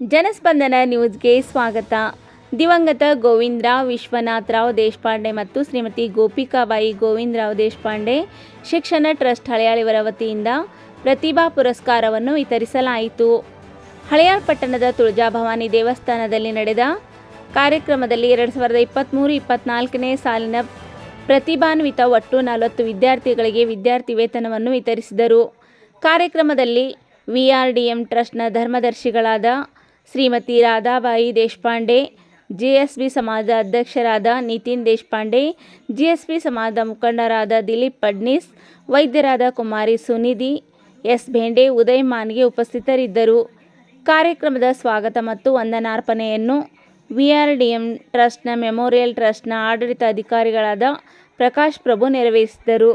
ಜನಸ್ಪಂದನ ನ್ಯೂಸ್ಗೆ ಸ್ವಾಗತ. ದಿವಂಗತ ಗೋವಿಂದರಾವ್ ವಿಶ್ವನಾಥರಾವ್ ದೇಶಪಾಂಡೆ ಮತ್ತು ಶ್ರೀಮತಿ ಗೋಪಿಕಾಬಾಯಿ ಗೋವಿಂದರಾವ್ ದೇಶಪಾಂಡೆ ಶಿಕ್ಷಣ ಟ್ರಸ್ಟ್ ಹಳೆಯಾಳಿವರ ವತಿಯಿಂದ ಪ್ರತಿಭಾ ಪುರಸ್ಕಾರವನ್ನು ವಿತರಿಸಲಾಯಿತು. ಹಳೆಯಾಳ್ ಪಟ್ಟಣದ ತುಳಜಾಭವಾನಿ ದೇವಸ್ಥಾನದಲ್ಲಿ ನಡೆದ ಕಾರ್ಯಕ್ರಮದಲ್ಲಿ ಎರಡು ಸಾವಿರದ ಇಪ್ಪತ್ತ್ಮೂರು ಇಪ್ಪತ್ತ್ನಾಲ್ಕನೇ ಸಾಲಿನ ಪ್ರತಿಭಾನ್ವಿತ ಒಟ್ಟು ನಲವತ್ತು ವಿದ್ಯಾರ್ಥಿಗಳಿಗೆ ವಿದ್ಯಾರ್ಥಿ ವೇತನವನ್ನು ವಿತರಿಸಿದರು. ಕಾರ್ಯಕ್ರಮದಲ್ಲಿ ವಿ ಆರ್ ಡಿ ಎಂ ಟ್ರಸ್ಟ್ನ ಧರ್ಮದರ್ಶಿಗಳಾದ Shrimati Radhabai Deshpande G S B ಸಮಾಜದ ಅಧ್ಯಕ್ಷರಾದ Nitin Deshpande G S B ಸಮಾಜದ ಮುಖಂಡರಾದ ದಿಲೀಪ್ ಫಡ್ನೀಸ್ ವೈದ್ಯರಾದ ಕುಮಾರಿ ಸುನಿಧಿ, ಎಸ್ ಭೇಂಡೆ, ಉದಯ್ ಮಾನ್ಗೆ ಉಪಸ್ಥಿತರಿದ್ದರು. ಕಾರ್ಯಕ್ರಮದ ಸ್ವಾಗತ ಮತ್ತು ವಂದನಾರ್ಪಣೆಯನ್ನು ವಿ ಆರ್ ಡಿ ಎಂ ಟ್ರಸ್ಟ್ನ ಮೆಮೋರಿಯಲ್ ಟ್ರಸ್ಟ್ನ ಆಡಳಿತ ಅಧಿಕಾರಿಗಳಾದ ಪ್ರಕಾಶ್ ಪ್ರಭು ನೆರವೇರಿಸಿದರು.